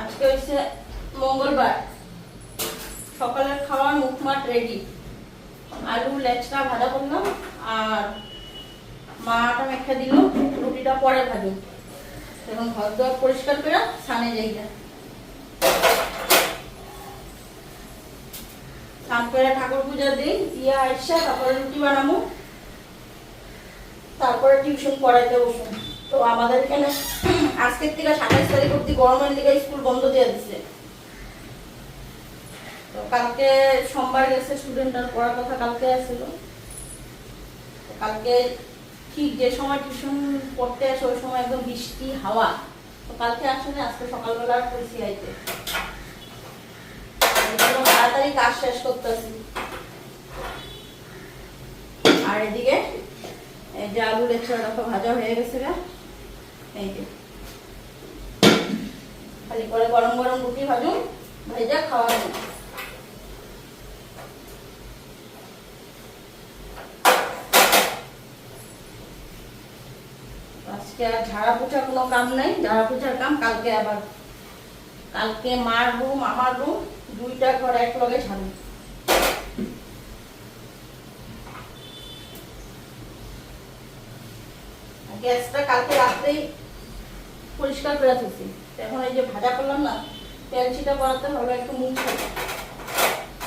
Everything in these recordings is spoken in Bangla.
আজকে হচ্ছে মঙ্গলবার। সকালের খাওয়ার মুখমাট রেডি আলু, লেচটা ভাজা করলাম, আর মাটা মেখে দিল রুটিটা পরে ভাজুন এখন ঘর দোয়ার পরিষ্কার করে সানে যাই না করে ঠাকুর পূজা দিই, দিয়ে আসছে তারপরে রুটি বানাবো। তারপরে টিউশন পড়াইতে বসুন তো আমাদের এখানে আজকের থেকে সাতাইশ তারিখ অব্দি গরমের দিকে স্কুল বন্ধ দিয়ে দিচ্ছে তো কালকে সোমবার গেছে স্টুডেন্টরা পড়ার কথা কালকে আসছিল কালকে ঠিক যে সময় টিউশন পড়তে আসে, ওই সময় একদম বৃষ্টি, হাওয়া। তো কালকে আসলে আজকে সকালবেলা পড়ছি আইতে। তাড়াতাড়ি কাজ শেষ করতেছি। আর এদিকে যে আলু লেচড়া ভাজা হয়ে গেছে এই যে। খালি করে গরম গরম রুটি ভাজুন ভেজা, খাওয়া আজকে আর ঝাড়া পোছার কোনো কাম নাই ঝাড়া পোছার কাম কালকে আবার। কালকে মার রুম আমার রুম দুইটা ঘর এক লগে ঝাড়ু। গ্যাসটা কালকে রাত্রেই পরিষ্কার করে থাকি এখন এই যে ভাজা করলাম না ছিটা করাতে হবে, একটু মুখ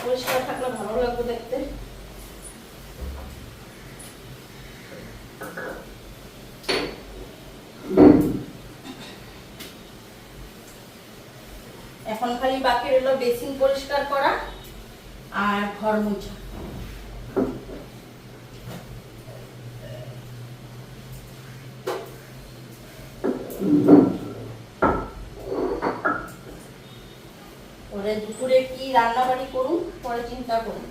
পরিষ্কার থাকলে ভালো লাগবে দেখতে। এখন খালি বাকি রইল বেসিন পরিষ্কার করা আর ঘর মোছা পরে দুপুরে কি রান্না বাড়ি করুন, পরে চিন্তা করুন।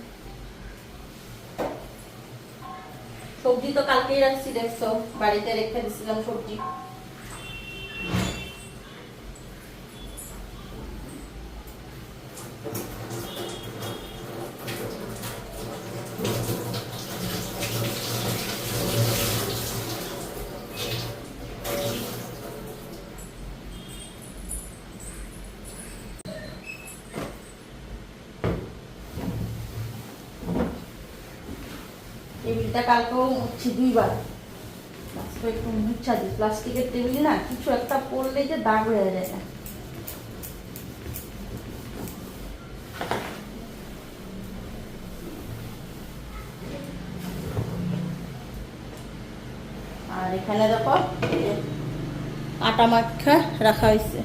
সবজি তো কালকেই রাখছি, দেখছ, বাড়িতে রেখে দিছিলাম সবজি। টেবিলটা কালকেও মুছছি দুইবার। আজকে একটু মুছা দিই। প্লাস্টিকের টেবিল না কিছু একটা পড়লে যে দাগ হয়ে যায়। আর এখানে দেখো আটা মাখা রাখা হয়েছে।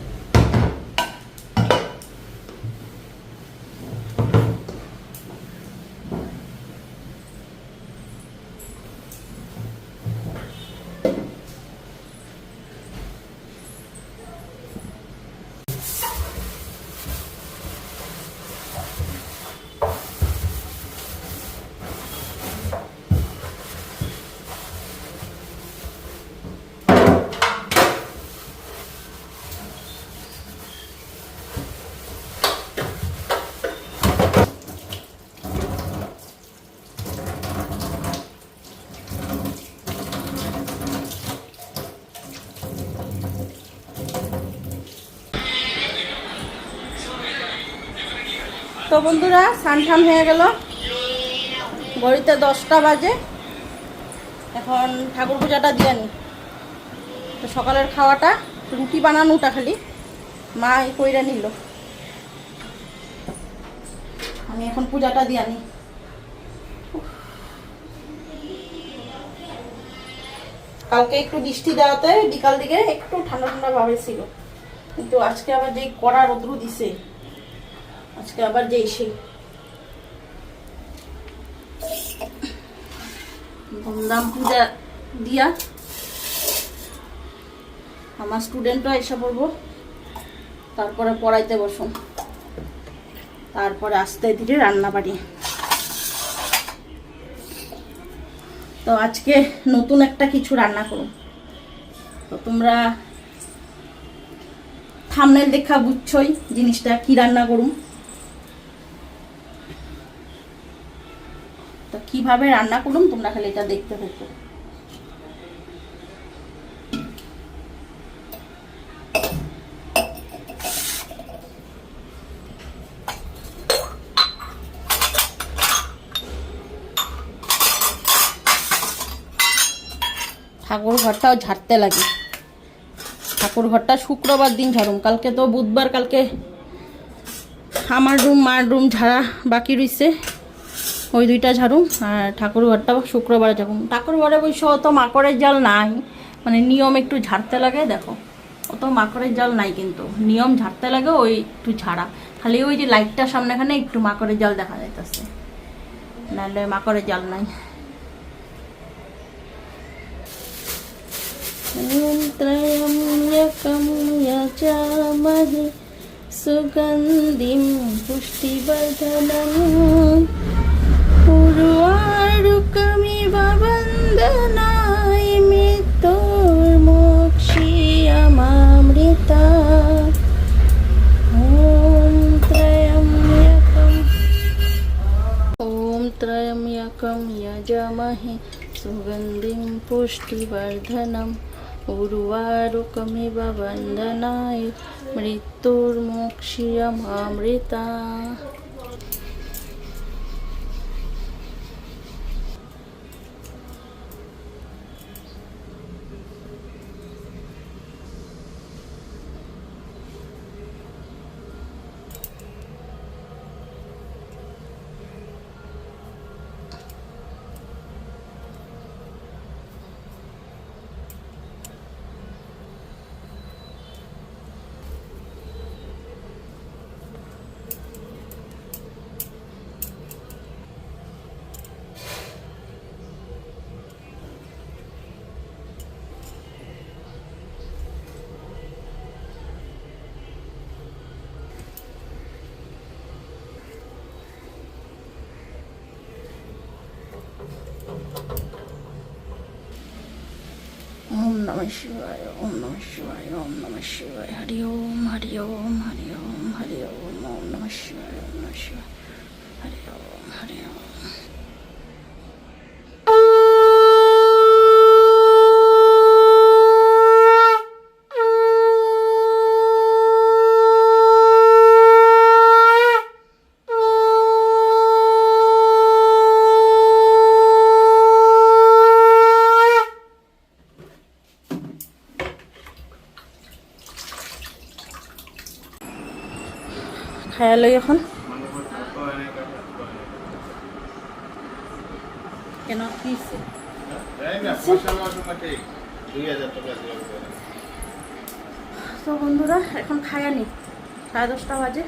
তো বন্ধুরা স্নান টান হয়ে গেল। ঘড়িতে দশটা বাজে। এখন ঠাকুর পূজাটা দিয়ে নি। তো সকালের খাওয়াটা, রুটি বানানোটা খালি। মা এই কইরা নিল। আমি এখন পূজাটা দিয়ে আনি কালকে একটু বৃষ্টি দেওয়াতে বিকাল দিকে একটু ঠান্ডা ঠান্ডা ভাবে ছিল। কিন্তু আজকে আবার যে কড়া রোদ্রু দিছে আজকে আবার যেই সেই। ধুমধাম পূজা দিয়া আমার স্টুডেন্টরা এসে পড়ব। তারপরে পড়াইতে বসুন। তারপরে আস্তে ধীরে রান্না বাড়ি তো আজকে নতুন একটা কিছু রান্না করুন। তো তোমরা থামনেল দেখা বুঝছই জিনিসটা, কি রান্না করুন কীভাবে রান্না করুন, তোমরা খালি এটা দেখতে থাকো। ঠাকুর ঘরটাও ঝাড়তে লাগে। ঠাকুর ঘরটা শুক্রবার দিন ঝাড়ুম। কালকে তো বুধবার, কালকে আমার রুম মার রুম ঝাড়া বাকি রইছে। ওই দুইটা ঝাড়ুম আর ঠাকুর ঘরটা শুক্রবারে ঝাড়ুম ঠাকুর ঘরে অবশ্য অত মাকড়ের জাল নাই মানে নিয়ম একটু ঝাড়তে লাগে দেখো অত মাকড়ের জাল নাই কিন্তু নিয়ম ঝাড়তে লাগে ওই একটু ঝাড়া খালি ওই যে লাইটটার সামনেখানে একটু মাকড়ের জাল দেখা যাইতেছে নাহলে মাকড়ের জাল নাই त्रयम्यकं यजामहे सुगन्धिं पुष्टिवर्धनम् उर्वारुकमिव वन्दनाय मृत्युर्मोक्षीयमामृता ॐ त्र्यम्यकम् ॐ त्र्यम्यकं यजामहे सुगन्धिं पुष्टिवर्धनम् उर्वारुकमिव वन्दनाय मृत्युर्मोक्षीयमामृता ओम नमः शिवाय ओम नमः शिवाय ओम नमः शिवाय हरि ओम हरि ओम हरि ओम हरि ओम ओम नमः शिवाय ओम नमः शिवाय हरि ओम हरि ओम খায়া লই এখন। কেন কি? তো বন্ধুরা এখন খায়া নি। সাড়ে দশটা বাজে।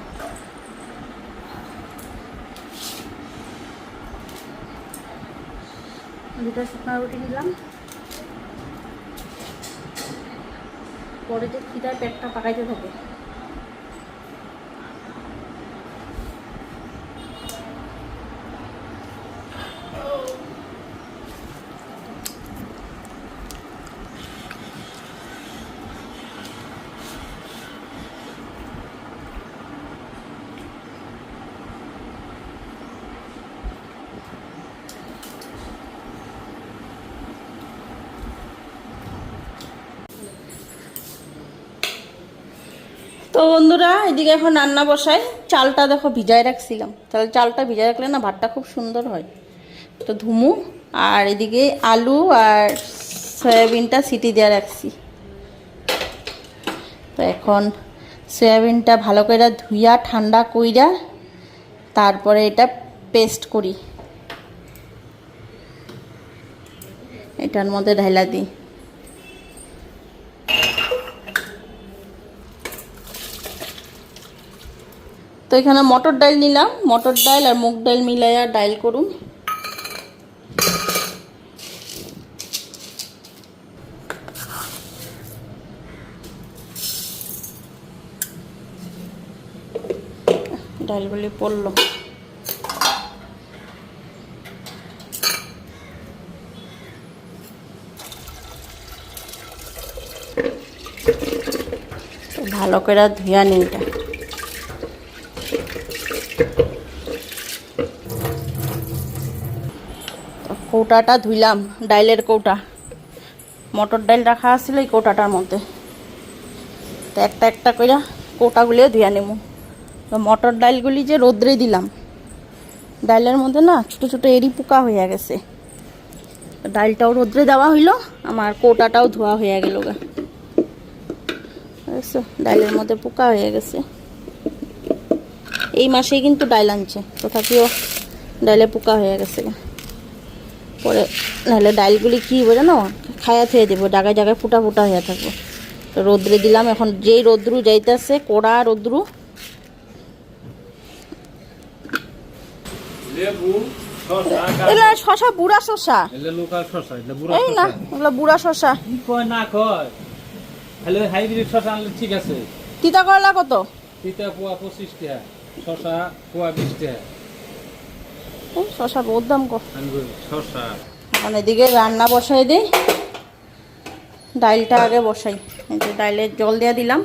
দুটা শুকনো রুটি নিলাম। পরে যে খিদায় পেটটা পাকাইতে থাকে। তো বন্ধুরা, এদিকে এখন রান্না বসাই চালটা দেখো ভিজায় রাখছিলাম। তাহলে চালটা ভিজায় রাখলে না ভাতটা খুব সুন্দর হয়। তো ধুমু, আর এদিকে আলু আর সয়াবিনটা সিটি দেওয়া রাখছি। তো এখন সয়াবিনটা ভালো করে ধুইয়া, ঠান্ডা কইরা তারপরে এটা পেস্ট করি। এটার মধ্যে ঢাইলা দিই তো এখানে মটর ডাল নিলাম। মটর ডাল আর মুগ ডাল মিলাইয়া ডাল করুন। ডালগুলি পড়ল। ভালো করে ধুয়া নিই এটা তো কৌটাটা ধুইলাম, ডাইলের কৌটা। মটর ডাইল রাখা আছিল এই কৌটাটার মধ্যে। তো একটা একটা করে কৌটাগুলিও ধুয়া নেব তো মটর ডাইলগুলি যে রোদ্রে দিলাম, ডাইলের মধ্যে না ছোটো ছোটো এরি পোকা হয়ে গেছে। ডালটাও রোদ্রে দেওয়া হইল, আমার কোটাটাও ধোয়া হয়ে গেল গা? ডালের মধ্যে পোকা হয়ে গেছে। এই মাসেই কিন্তু ডাল আনছে, তথাপিও ডালে পোকা হয়ে গেছে গা। পরে নাহলে ডালগুলি কী বোঝে না খায়া থুয়ে দেবো জায়গায় জায়গায় ফুটা ফুটা হয়ে থাকব। তো রোদ্রে দিলাম এখন যেই রোদ্রু যাইতেছে কড়া রোদ্রু। শশা বুড়া শশা এই না শসা। বুড়া শশা কয় না কয়? তাহলে হাইব্রিড শসা আনলে ঠিক আছে। তিতা করলা কত? তিতা পোয়া পঁচিশ টাকা শসা পোয়া বিশ টাকা। এই শশা বহুত দাম শসা এখন এদিকে রান্না বসাই দিই। ডালটা আগে বসাই। এই যে ডাইলের জল দিয়ে দিলাম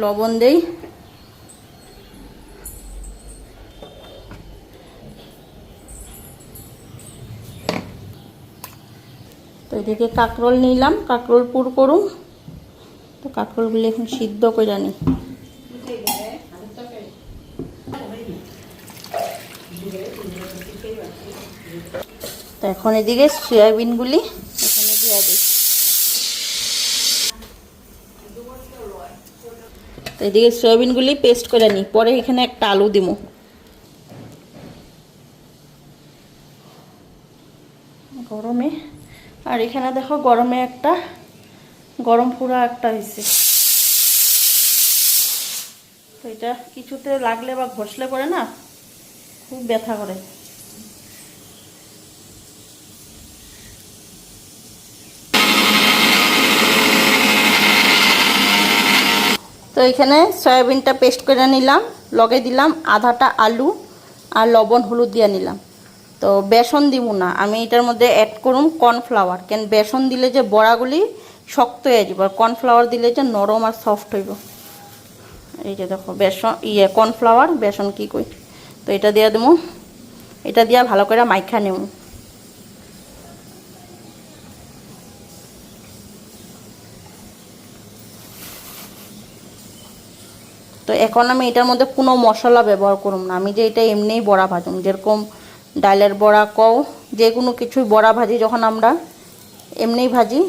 লবণ দেই। তো এদিকে কাঁকরোল নিলাম কাঁকরোল পুর করুম। তো কাঁকরোলগুলি এখন সিদ্ধ করে নিই। তো এখন এদিকে সয়াবিনগুলি এখানে দিয়ে দিই। তো এদিকে সয়াবিনগুলি পেস্ট করে নিই। পরে এখানে একটা আলু দিব গরমে। আর এখানে দেখো গরমে একটা গরম পুরা একটা হয়েছে তো এটা কিছুতে লাগলে বা ঘষলে পরে না খুব ব্যথা করে। তো এখানে সয়াবিনটা পেস্ট করে নিলাম, লগে দিলাম আধাটা আলু আর লবণ হলুদ দিয়ে নিলাম। তো বেসন দিব না, আমি এটার মধ্যে অ্যাড করুম কর্নফ্লাওয়ার কেন বেসন দিলে যে বড়াগুলি শক্ত হয়ে যাব আর কর্নফ্লাওয়ার দিলে যে নরম আর সফট হইব। এই যে দেখো, বেসন ইয়ে কর্নফ্লাওয়ার বেসন কি কই? তো এটা দিয়ে দেবো। এটা দিয়া ভালো করে মাইখা নেব। তো এখন আমি এটার মধ্যে কোনো মশলা ব্যবহার করুম না। আমি যে এটা এমনিই বড়া ভাজুম। যেরকম ডালের বড়া কও, যে কোনো কিছুই বড়া ভাজি যখন আমরা এমনিই ভাজি,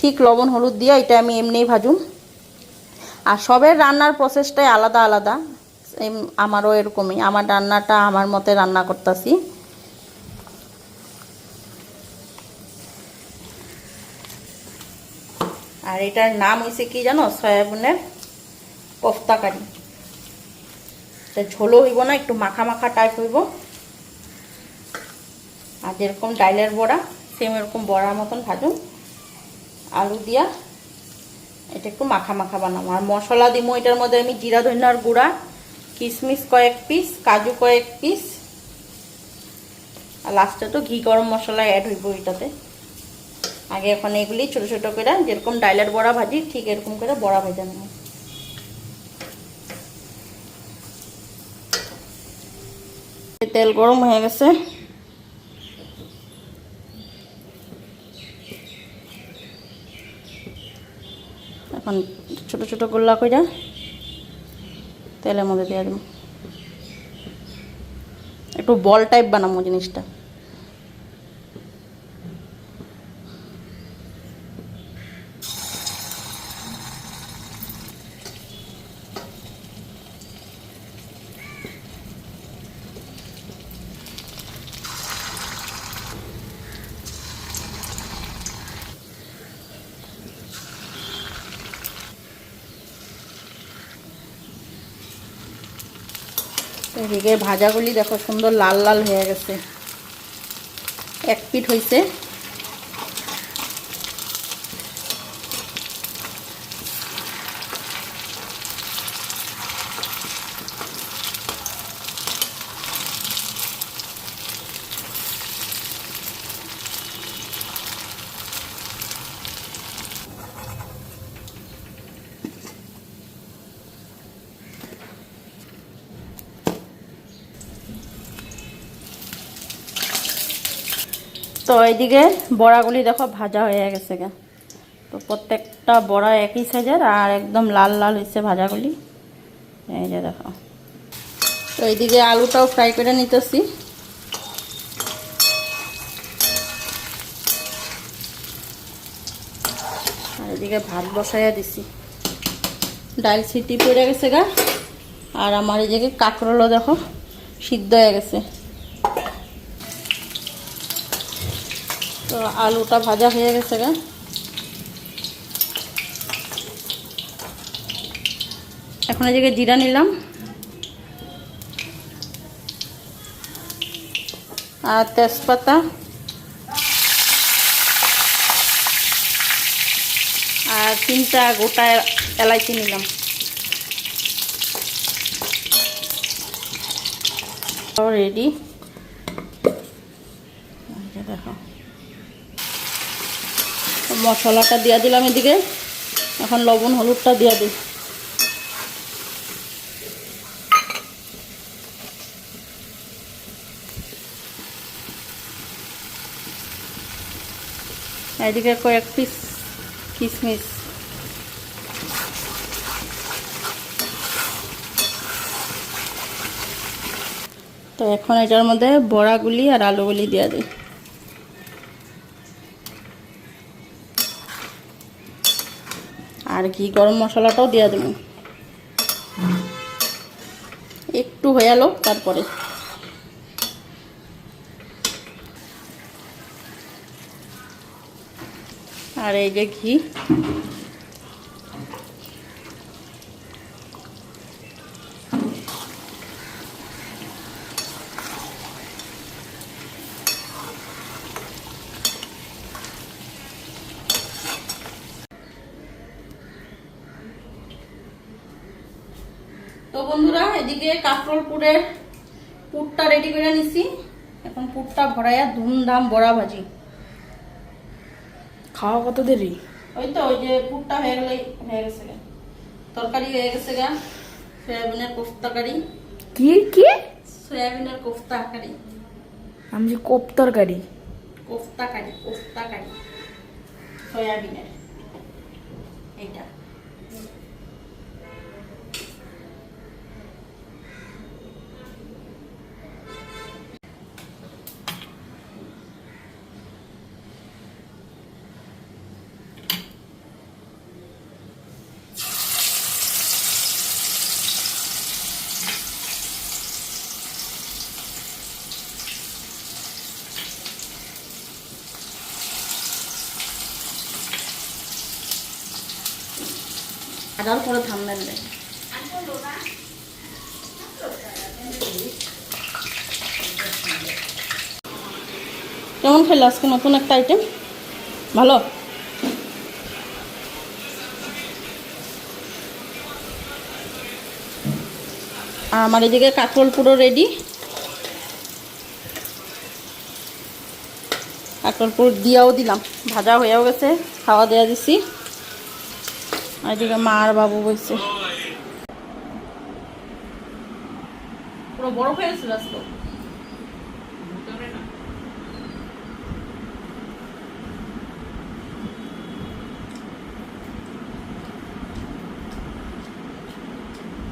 ঠিক লবণ, হলুদ দিয়ে এটা আমি এমনিই ভাজুম। আর সবের রান্নার প্রসেসটাই আলাদা আলাদা। আমারও এরকমই। আমার রান্নাটা আমার মতে রান্না করতেছি। আর এটার নাম হয়েছে কি জানো? সয়াবিনের কোফতা কারি ঝোলও হইব না, একটু মাখা মাখা টাইপ হইব। আর যেরকম ডাইলের বড়া সেম এরকম বড়ার মতন ভাজুন। আলু দিয়া এটা একটু মাখা মাখা বানাবো। আর মশলা দিব এটার মধ্যে আমি জিরা, ধনিয়ার গুঁড়া কিশমিশ কয়েক পিস, কাজু কয়েক পিস। আর লাস্টে তো ঘি গরম মশলা অ্যাড হইব এটাতে। আগে এখন এগুলি ছোট ছোট করে, যেরকম ডাইলের বড়া ভাজি, ঠিক এরকম করে বড়া ভেজে নেব। তেল গরম হয়ে গেছে। এখন ছোট ছোট গোল্লা কইরা তেলের মধ্যে দিয়ে দেবো। একটু বল টাইপ বানাবো জিনিসটা। এদিকে ভাজাগুলি দেখো সুন্দর লাল লাল হয়ে গেছে। এক পিঠ হয়েছে তো এইদিকে বড়াগুলি দেখো ভাজা হয়ে গেছে গা। তো প্রত্যেকটা বড়া একই সাইজের আর একদম লাল লাল হয়েছে ভাজাগুলি। এই যে দেখো। তো এইদিকে আলুটাও ফ্রাই করে নিতেছি। আর এদিকে ভাত বসাইয়া দিছি। ডাল সিটি পড়ে গেছে গা। আর আমার এদিকে কাঁকরোলও দেখো সিদ্ধ হয়ে গেছে। তো আলুটা ভাজা হয়ে গেছে গা। এখন এদিকে জিরা নিলাম। আর তেজপাতা। আর তিনটা গোটা এলাইচি নিলাম। রেডি দেখো মশলাটা দিয়া দিলাম এদিকে। এখন লবণ, হলুদটা দিয়া দিই। এদিকে কয়েক পিস কিশমিশ তো এখন এটার মধ্যে বড়াগুলি আর আলুগুলি দিয়ে দিই। আর ঘি গরম মশলাটাও দিয়ে দেবেন একটু হয়ে গেল তারপরে। আর এই যে ঘি তো বন্ধুরা এদিকে কাঁকরোলপুরের পুরটা রেডি করে নিছি। এখন পুরটা ভরাইয়া ধুমধাম বড়া ভাজি। খাওয়া কত দেরি? ওই তো ওই যে পুরটা হয়ে গেলে হয়ে গেছে তরকারি হয়ে গেছে গা। সয়াবিনের কোফতা কারি কি? কি? সয়াবিনের কোফতা কারি আমি যে কোপ তরকারি। কোফতা কারি কোফতা কারি সয়াবিনের। এইটা। আদার পরে থামবেন দেয় কেমন খেলো আজকে নতুন একটা আইটেম ভালো? আমার এদিকে কাঁকরোল পুরো রেডি কাঁকরোল পুরো দিয়াও দিলাম। ভাজা হয়েও গেছে, খাওয়া দেওয়া দিছি। এদিকে মা আর বাবু বসছে পুরো হয়ে গেছিল আজকে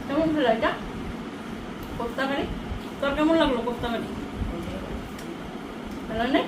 কেমন হলো এটা কোফতা কারি তোর কেমন লাগল কারি ভালো নেই